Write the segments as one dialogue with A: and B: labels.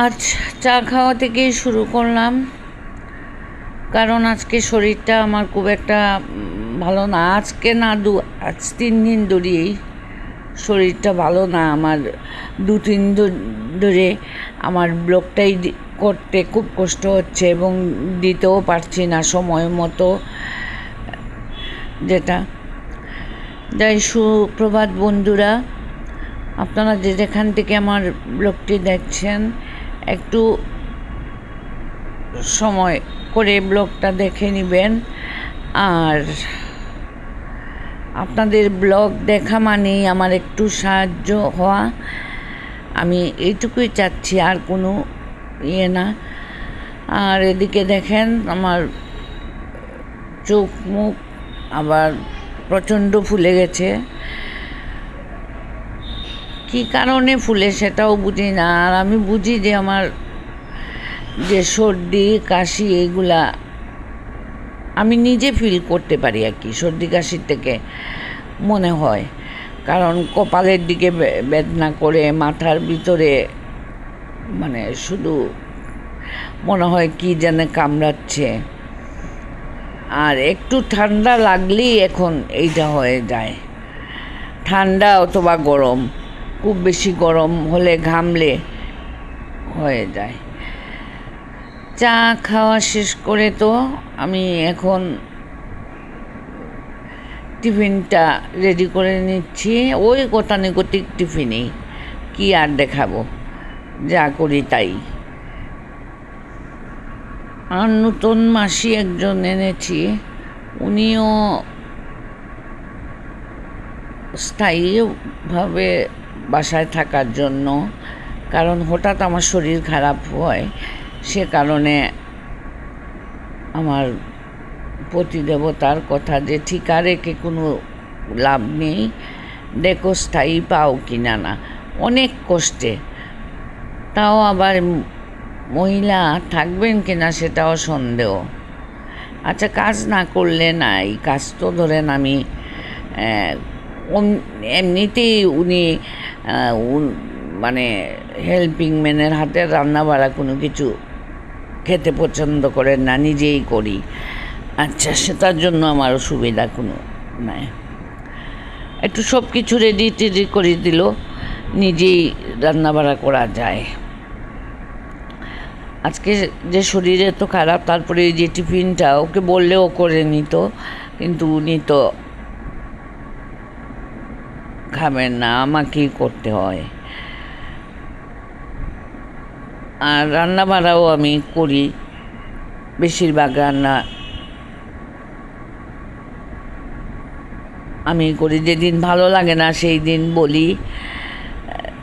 A: আজ চা খাওয়া থেকেই শুরু করলাম। কারণ আজকে শরীরটা আমার খুব একটা ভালো না। আজকে না দু, আজ তিন দিন ধরেই শরীরটা ভালো না। আমার দু, তিন ধরে আমার ব্লগটাই করতে খুব কষ্ট হচ্ছে এবং দিতেও পারছি না সময় মতো। যেটা, যাই সুপ্রভাত বন্ধুরা, আপনারা যে যেখান থেকে আমার ব্লগটি দেখছেন একটু সময় করে ব্লগটা দেখে নেবেন। আর আপনাদের ব্লগ দেখা মানেই আমার একটু সাহায্য হওয়া। আমি এইটুকুই চাচ্ছি, আর কোনো ইয়ে না। আর এদিকে দেখেন, আমার চোখ মুখ আবার প্রচণ্ড ফুলে গেছে। কী কারণে ফুলে সেটাও বুঝি না। আর আমি বুঝি যে আমার যে সর্দি, কাশি এইগুলা আমি নিজে ফিল করতে পারি আর কি, সর্দি, কাশির থেকে মনে হয়। কারণ কপালের দিকে বেদনা করে, মাথার ভিতরে মানে শুধু মনে হয় কি যেন কামড়াচ্ছে। আর একটু ঠান্ডা লাগলেই এখন এইটা হয়ে যায়। ঠান্ডা অথবা গরম। খুব বেশি গরম হলে ঘামলে হয়ে যায়। চা খাওয়া শেষ করে তো আমি এখন টিফিনটা রেডি করে নিচ্ছি। ওই গতানুগতিক টিফিনেই কি আর দেখাবো, যা করি তাই। আর নতুন মাসি একজন এনেছি, উনিও স্থায়ীভাবে বাসায় থাকার জন্য। কারণ হঠাৎ আমার শরীর খারাপ হয়, সে কারণে আমার প্রতিদেবতার কথা যে ঠিকা রেখে কোনো লাভ নেই, দেখো স্থায়ী পাও কিনা না। অনেক কষ্টে। তাও আবার মহিলা থাকবেন কিনা সেটাও সন্দেহ। আচ্ছা কাজ না করলে নাই। কাজ তো ধরেন আমি এমনিতেই উনি মানে হেল্পিং ম্যানের হাতে রান্না বাড়া কোনো কিছু খেতে পছন্দ করেন না, নিজেই করি। আচ্ছা সেটার জন্য আমারও সুবিধা কোনো নাই। একটু সব কিছু রেডি টেডি করে দিল, নিজেই রান্নাবাড়া করা যায়। আজকে যে শরীরে তো খারাপ, তারপরে এই যে টিফিনটা, ওকে বললেও করে নিত, কিন্তু উনি তো খাবেন না, আমাকেই করতে হয়। আর রান্না বাড়াও আমি করি। বেশিরভাগ রান্না আমি করি। যেদিন ভালো লাগে না, সেই দিন বলি।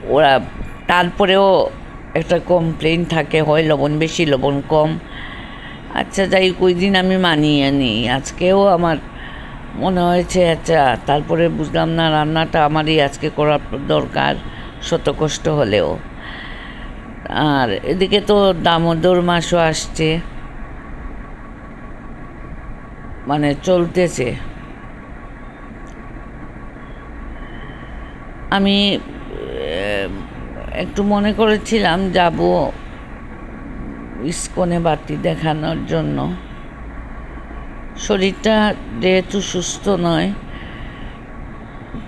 A: ওরা, তারপরেও একটা কমপ্লেন থাকে, হয় লবণ, বেশি লবণ, কম। আচ্ছা যাই ওই দিন আমি মানিয়ে নিই। আজকেও আমার মনে হয়েছে আচ্ছা তারপরে বুঝলাম না, রান্নাটা আমারই, আজকে করা দরকার, শত কষ্ট হলেও। আর এদিকে তো দামোদর মাসও আসছে। মানে চলতেছে। আমি একটু মনে করেছিলাম যাব ইস্কনে বাতি দেখানোর জন্য। শরীরটা যেহেতু সুস্থ নয়,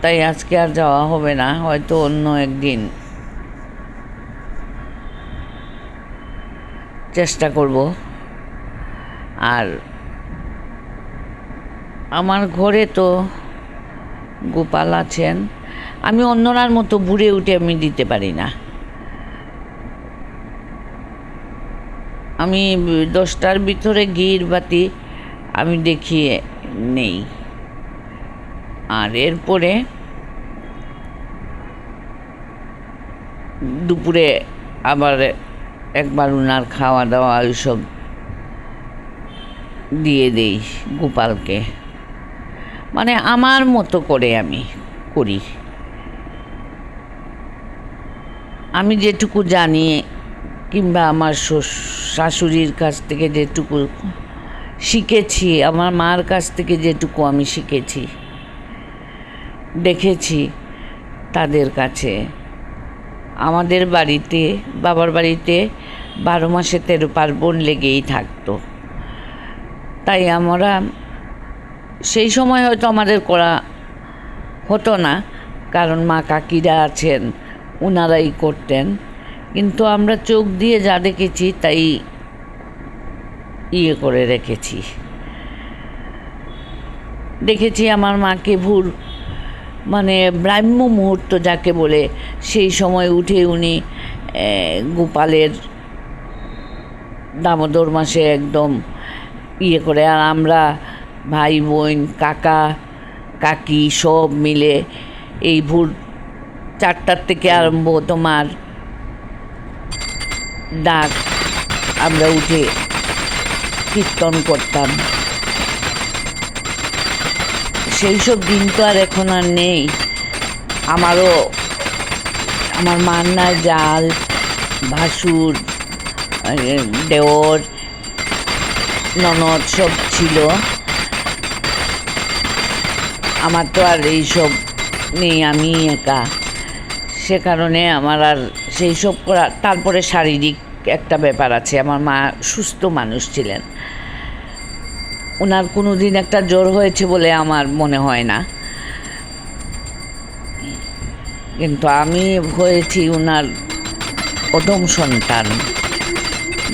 A: তাই আজকে আর যাওয়া হবে না, হয়তো অন্য একদিন। চেষ্টা করব। আর আমার ঘরে তো গোপাল আছেন, আমি অন্যরার মতো বুড়ে উঠে আমি দিতে পারি না। আমি দশটার ভিতরে ঘির বাতি আমি দেখিয়ে নেই। আর এরপরে দুপুরে আবার একবার উনার খাওয়া দাওয়া ওইসব দিয়ে দেই গোপালকে। মানে আমার মতো করে আমি করি। আমি যেটুকু জানি কিংবা আমার শাশুড়ির কাছ থেকে যেটুকু শিখেছি, আমার মার কাছ থেকে যেটুকু আমি শিখেছি, দেখেছি তাদের কাছে। আমাদের বাড়িতে, বাবার বাড়িতে বারো মাসে তেরো পার্বণ লেগেই থাকতো। তাই আমরা সেই সময় হয়তো আমাদের করা হতো না, কারণ মা কাকিরা আছেন ওনারাই করতেন। কিন্তু আমরা চোখ দিয়ে যা দেখেছি, তাই ইয়ে করে রেখেছি। দেখেছি আমার মাকে ভুর মানে ব্রাহ্ম মুহূর্ত যাকে বলে, সেই সময় উঠে উনি গোপালের দামোদর মাসে একদম ইয়ে করে, আর আমরা ভাই, বোন, কাকা, কাকি সব মিলে এই ভোর চারটার থেকে আরম্ভ তোমার ডাক আমরা উঠে কীর্তন করতাম। সেই সব দিন তো আর এখন আর নেই। আমারও, আমার মান্নার জাল, ভাসুর দেওর, ননদ সব ছিল। আমার তো আর এইসব নেই আমি একা। সে কারণে আমার আর সেই সব করা তারপরে শারীরিক একটা ব্যাপার আছে, আমার মা সুস্থ মানুষ ছিলেন। ওনার কোনো দিন একটা জ্বর হয়েছে বলে আমার মনে হয় না। কিন্তু আমি হয়েছি ওনার প্রথম সন্তান,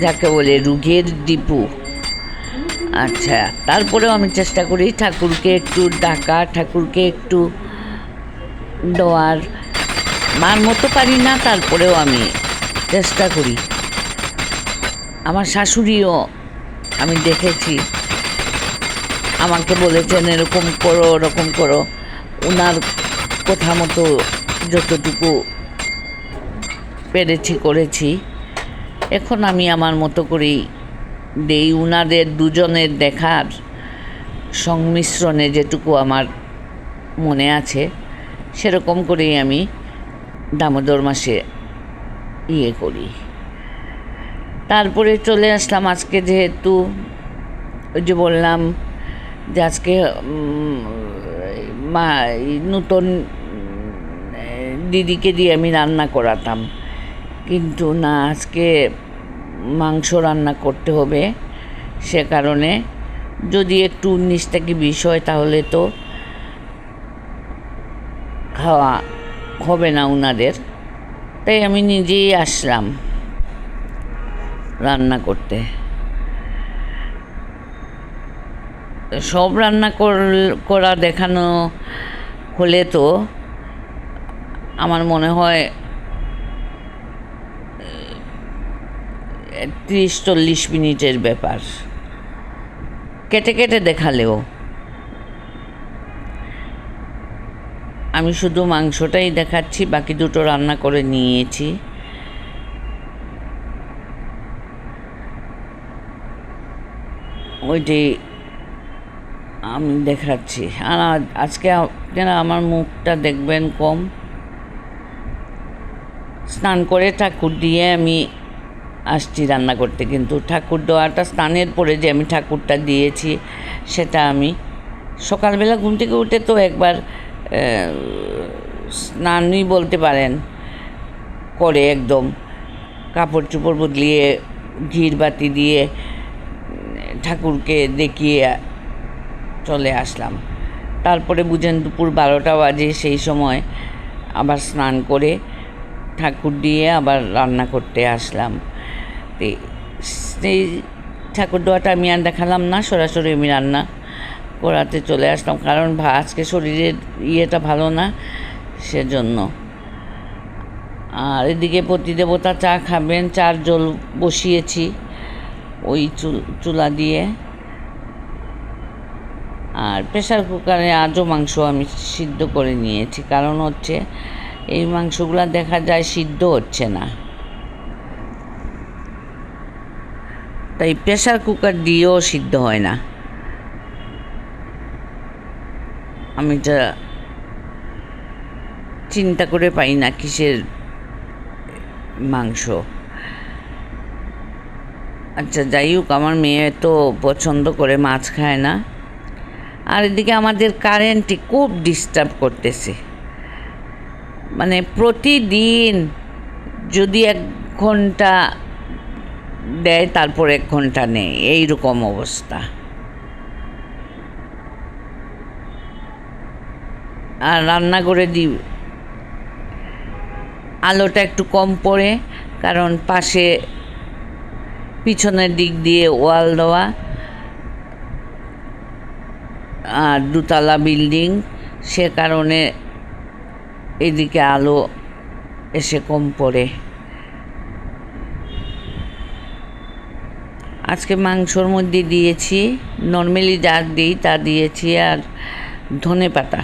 A: যাকে বলে রুগের দীপু। আচ্ছা তারপরেও আমি চেষ্টা করি ঠাকুরকে একটু ডাকা, ঠাকুরকে একটু দেওয়ার। মার মতো পারি না, তারপরেও আমি চেষ্টা করি। শাশুড়িও আমি দেখেছি। আমাকে বলেছেন এরকম করো, ওরকম করো। ওনার কথা মতো যতটুকু পেরেছি, করেছি। এখন আমি আমার মতো করেই দেই। উনাদের দুজনের দেখার সংমিশ্রণে যেটুকু আমার মনে আছে, সেরকম করেই আমি দামোদর মাসে ইয়ে করি। তারপরে চলে আসলাম আজকে যেহেতু ওই যে বললাম যে আজকে মা নতুন দিদিকে দিয়ে আমি রান্না করাতাম। কিন্তু না, আজকে মাংস রান্না করতে হবে সে কারণে। যদি একটু উনিশ থেকে বিষ হয় তাহলে তো খাওয়া হবে না উনাদের। তাই আমি নিজেই আসলাম। রান্না করতে। সব রান্না কর- দেখানো হলে তো আমার মনে হয় ত্রিশ চল্লিশ মিনিটের ব্যাপার। কেটে কেটে দেখালেও। আমি শুধু মাংসটাই দেখাচ্ছি, বাকি দুটো রান্না করে নিয়েছি। ওইটি আমি দেখাচ্ছি। আর আজকে আপনারা আমার মুখটা দেখবেন কম। স্নান করে ঠাকুর দিয়ে আমি আসছি রান্না করতে, কিন্তু ঠাকুর দেওয়াটা স্নানের পরে যে আমি ঠাকুরটা দিয়েছি, সেটা আমি সকালবেলা ঘুম থেকে উঠে তো একবার স্নানই বলতে পারেন, করে একদম। কাপড় চোপড় বদলিয়ে ঘির বাতি দিয়ে ঠাকুরকে দেখিয়ে চলে আসলাম। তারপরে বুঝেন দুপুর বারোটা বাজে সেই সময় আবার স্নান করে ঠাকুর দিয়ে আবার রান্না করতে আসলাম। সেই ঠাকুর দোয়াটা আমি আর দেখালাম না, সরাসরি আমি রান্না করাতে চলে আসলাম কারণ আজকে শরীরের ইয়েটা ভালো না, সেজন্য। আর এদিকে প্রতিদেবতা চা খাবেন, চার জল বসিয়েছি। ওই চুল দিয়ে। আর প্রেশার কুকারে আজও মাংস আমি সিদ্ধ করে নিয়েছি। কারণ হচ্ছে, এই মাংসগুলো দেখা যায় সিদ্ধ হচ্ছে না। তাই প্রেশার কুকার দিয়েও সিদ্ধ হয় না। আমি যা চিন্তা করে পাই না কিসের মাংস। আচ্ছা যাই হোক, আমার মেয়ে তো পছন্দ করে মাছ খায় না। আর এদিকে আমাদের কারেন্টটি খুব ডিস্টার্ব করতেছে। মানে প্রতিদিন যদি এক ঘণ্টা দেয়, তারপর এক ঘণ্টা নেই। এইরকম অবস্থা। আর রান্না করে দিই আলোটা একটু কম পড়ে, কারণ পাশে পিছনের দিক দিয়ে ওয়াল দেওয়া, আর দুতলা বিল্ডিং। সে কারণে এদিকে আলো এসে কম পড়ে। আজকে মাংসর মধ্যে দিয়েছি, নর্মালি যা দিই তা দিয়েছি, আর ধনে পাতা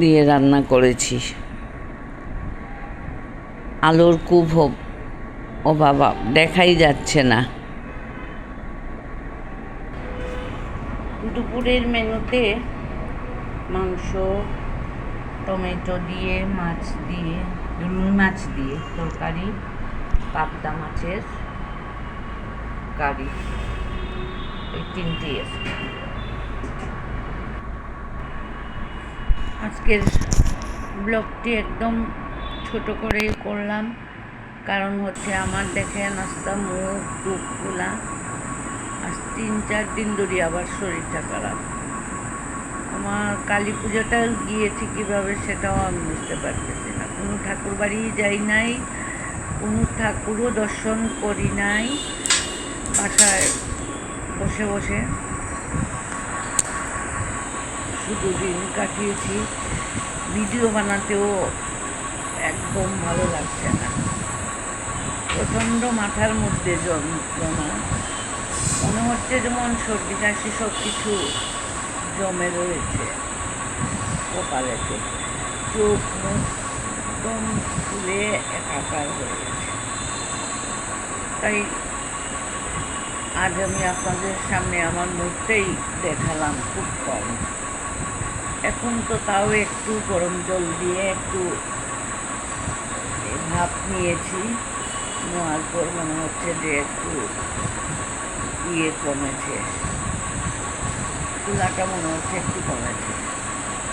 A: দিয়ে রান্না করেছি। আলোর খুব অভ- অভাব দেখাই যাচ্ছে না। দুপুরের মেনুতে মাংস, টমেটো দিয়ে, মাছ দিয়ে, রুই মাছ দিয়ে, তরকারি, পাবদা মাছের কারি, এই তিনটি আজকের ব্লগটি একদম ছোট করেই করলাম। কারণ হচ্ছে আমার দেখে নাস্তা, মুখ টুকগুলা আজ তিন, চার দিন ধরে আবার শরীরটা খারাপ। আমার কালী পুজোটা গিয়েছি কীভাবে সেটাও আমি বুঝতে পারতেছি না। কোনো ঠাকুর বাড়ি যাই নাই, কোনো ঠাকুরও দর্শন করি নাই, বাসায় বসে বসে শুধু দিন কাটিয়েছি। ভিডিও বানাতেও একদম ভালো লাগছে না। প্রচণ্ড মাথার মধ্যে যন্ত্রণা। মনে হচ্ছে যেমন সর্দি, কাশি সব কিছু জমে রয়েছে কপালেতে। চোখ, মুখ একদম ফুলে একাকার হয়ে গেছে তাই আজ আমি আপনাদের সামনে আমার মুখটাই দেখালাম খুব কম। এখন তো তাও একটু গরম জল দিয়ে একটু ভাপ নিয়েছি। নেওয়ার পর মনে হচ্ছে যে একটু ইয়ে কমেছে। ফুলাটা মনে হচ্ছে একটু কমেছে।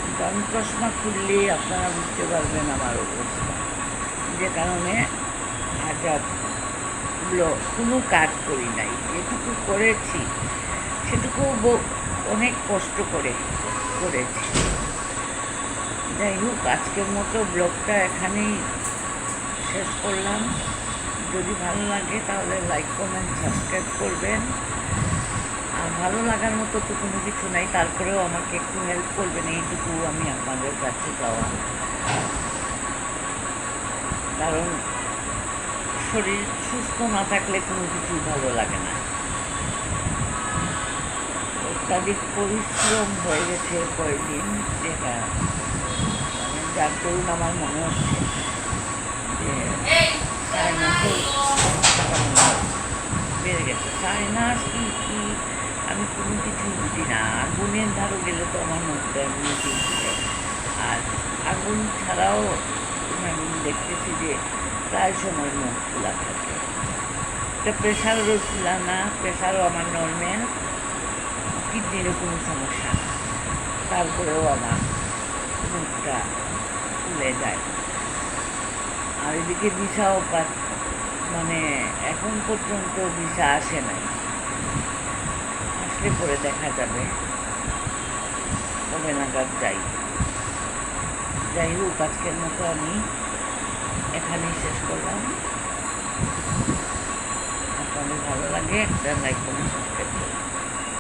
A: কিন্তু আমি চশমা খুললেই আপনারা বুঝতে পারবেন আমার অবস্থা। যে কারণে আজ আর কোনো কাজ করি নাই। যেটুকু করেছি সেটুকু অনেক কষ্ট করে করেছি। যাই হোক, আজকের মতো ব্লগটা এখানেই শেষ করলাম। যদি ভালো লাগে তাহলে লাইক কমেন্ট সাবস্ক্রাইব করবেন। আর ভালো লাগার মতো তো কোনো কিছু নাই, তারপরেও আমাকে একটু হেল্প করবেন, এইটুকু আমি আপনাদের কাছে যাওয়া কারণ শরীর সুস্থ না থাকলে কোনো কিছুই ভালো লাগে না। অত্যাধিক পরিশ্রম হয়ে গেছে কয়েকদিন যেটা মানে যার দরুন আমার মনে হচ্ছে। ধারও গেলে তো আমার মধ্যে এমনিতেই উঠে আর আগুন ছাড়াও আমি দেখতেছি যে প্রায় সময় মুখ খোলা থাকে। এটা প্রেশারেরও ছিল না প্রেশারও আমার নর্মাল কিডনিরও কোনো সমস্যা না। তারপরেও আমার মুখটা ফুলে যায়। আর এদিকে ভিসাও মানে এখন পর্যন্ত ভিসা আসে নাই। আসলে পরে দেখা যাবে। কবে নাগাদ যাই। যাই হোক আজকের মতো আমি এখানেই শেষ করলাম। আপনাদের ভালো লাগে, একটা লাইক কমেন্ট